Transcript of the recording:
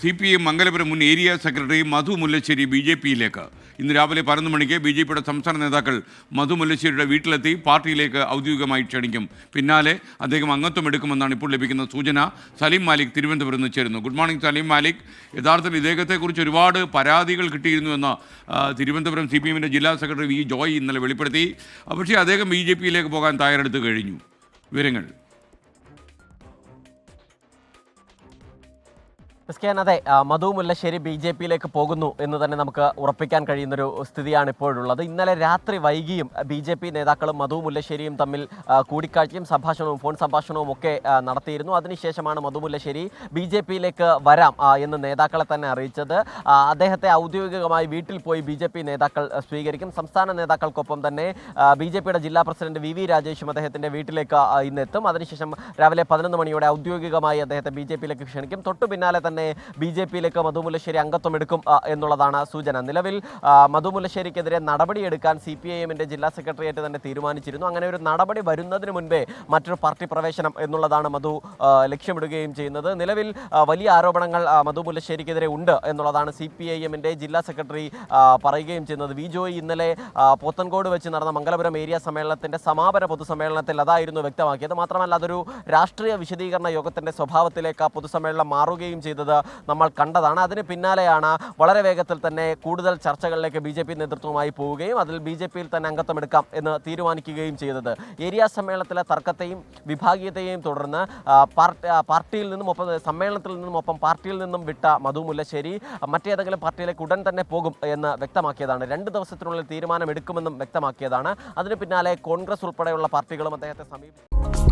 C P I Mangalapuram മുൻ area secretary Madhu Mullassery B J പിയിലേക്ക്. ഇന്ന് രാവിലെ പതിനൊന്ന് മണിക്ക് ബി ജെ പിയുടെ സംസ്ഥാന നേതാക്കൾ മധു മുല്ലശ്ശേരിയുടെ വീട്ടിലെത്തി പാർട്ടിയിലേക്ക് ഔദ്യോഗികമായി ക്ഷണിക്കും. പിന്നാലെ അദ്ദേഹം അംഗത്വം എടുക്കുമെന്നാണ് ഇപ്പോൾ ലഭിക്കുന്ന സൂചന. സലീം മാലിക് തിരുവനന്തപുരം നിന്ന് ചേരുന്നു. Good morning Salim Malik. യഥാർത്ഥത്തിൽ ഇദ്ദേഹത്തെക്കുറിച്ച് ഒരുപാട് പരാതികൾ കിട്ടിയിരുന്നു എന്ന് തിരുവനന്തപുരം സി പി എമ്മിന്റെ ജില്ലാ സെക്രട്ടറി വി ജോയ് ഇന്നലെ വെളിപ്പെടുത്തി. പക്ഷേ അദ്ദേഹം ബി ജെ പിയിലേക്ക് പോകാൻ തയ്യാറെടുത്ത് കഴിഞ്ഞു. വിവരങ്ങൾ. ക്രിസ്ത്യാൻ അതെ മധു മുല്ലശ്ശേരി ബി ജെ പിയിലേക്ക് പോകുന്നു എന്ന് തന്നെ നമുക്ക് ഉറപ്പിക്കാൻ കഴിയുന്നൊരു സ്ഥിതിയാണ് ഇപ്പോഴുള്ളത് ഇന്നലെ രാത്രി വൈകിയും ബി ജെ പി നേതാക്കളും മധു മുല്ലശ്ശേരിയും തമ്മിൽ കൂടിക്കാഴ്ചയും സംഭാഷണവും ഫോൺ സംഭാഷണവും ഒക്കെ നടത്തിയിരുന്നു. അതിനുശേഷമാണ് മധു മുല്ലശ്ശേരി ബി ജെ പിയിലേക്ക് വരാം എന്ന് നേതാക്കളെ തന്നെ അറിയിച്ചത്. അദ്ദേഹത്തെ ഔദ്യോഗികമായി വീട്ടിൽ പോയി ബി ജെ പി നേതാക്കൾ സ്വീകരിക്കും. സംസ്ഥാന നേതാക്കൾക്കൊപ്പം തന്നെ ബി ജെ പിയുടെ ജില്ലാ പ്രസിഡന്റ് വി വി രാജേഷും അദ്ദേഹത്തിന്റെ വീട്ടിലേക്ക് ഇന്നെത്തും. ഇന്ന് അതിനുശേഷം രാവിലെ പതിനൊന്ന് മണിയോടെ ഔദ്യോഗികമായി അദ്ദേഹത്തെ ബി ജെ പിയിലേക്ക് ക്ഷണിക്കും. തൊട്ടു പിന്നാലെ തന്നെ ബി ജെ പിയിലേക്ക് മധു മുല്ലശ്ശേരി അംഗത്വം എടുക്കും എന്നുള്ളതാണ് സൂചന. നിലവിൽ മധുമുല്ലശ്ശേരിക്കെതിരെ മധു മുല്ലശ്ശേരിക്കെതിരെ നടപടിയെടുക്കാൻ സി പി ഐ എമ്മിന്റെ ജില്ലാ സെക്രട്ടേറിയറ്റ് തന്നെ തീരുമാനിച്ചിരുന്നു. അങ്ങനെ ഒരു നടപടി വരുന്നതിന് മുൻപേ മറ്റൊരു പാർട്ടി പ്രവേശനം എന്നുള്ളതാണ് മധു ലക്ഷ്യമിടുകയും ചെയ്യുന്നത്. നിലവിൽ വലിയ ആരോപണങ്ങൾ മധു മുല്ലശ്ശേരിക്കെതിരെ ഉണ്ട് എന്നുള്ളതാണ് സി പി ഐ എമ്മിന്റെ ജില്ലാ സെക്രട്ടറി പറയുകയും ചെയ്യുന്നത്. വി ജോയി ഇന്നലെ പോത്തൻകോട് വെച്ച് നടന്ന മംഗലപുരം ഏരിയ സമ്മേളനത്തിന്റെ സമാപന പൊതുസമ്മേളനത്തിൽ അതായിരുന്നു വ്യക്തമാക്കിയത്. മാത്രമല്ല അതൊരു രാഷ്ട്രീയ വിശദീകരണ യോഗത്തിന്റെ സ്വഭാവത്തിലേക്ക് ആ പൊതുസമ്മേളനം മാറുകയും ചെയ്തത് നമ്മൾ കണ്ടതാണ്. അതിന് പിന്നാലെയാണ് വളരെ വേഗത്തിൽ തന്നെ കൂടുതൽ ചർച്ചകളിലേക്ക് ബി ജെ പി നേതൃത്വവുമായി പോവുകയും അതിൽ ബി ജെ പിയിൽ തന്നെ അംഗത്വം എടുക്കാം എന്ന് തീരുമാനിക്കുകയും ചെയ്തത്. ഏരിയ സമ്മേളനത്തിലെ തർക്കത്തെയും വിഭാഗീയതയെയും തുടർന്ന് പാർട്ടിയിൽ നിന്നും ഒപ്പം സമ്മേളനത്തിൽ നിന്നും ഒപ്പം പാർട്ടിയിൽ നിന്നും വിട്ട മധു മുല്ലശ്ശേരി മറ്റേതെങ്കിലും പാർട്ടിയിലേക്ക് ഉടൻ തന്നെ പോകും എന്ന് വ്യക്തമാക്കിയതാണ്. രണ്ട് ദിവസത്തിനുള്ളിൽ തീരുമാനമെടുക്കുമെന്നും വ്യക്തമാക്കിയതാണ്. അതിന് പിന്നാലെ കോൺഗ്രസ് ഉൾപ്പെടെയുള്ള പാർട്ടികളും അദ്ദേഹത്തെ സമീപിച്ചു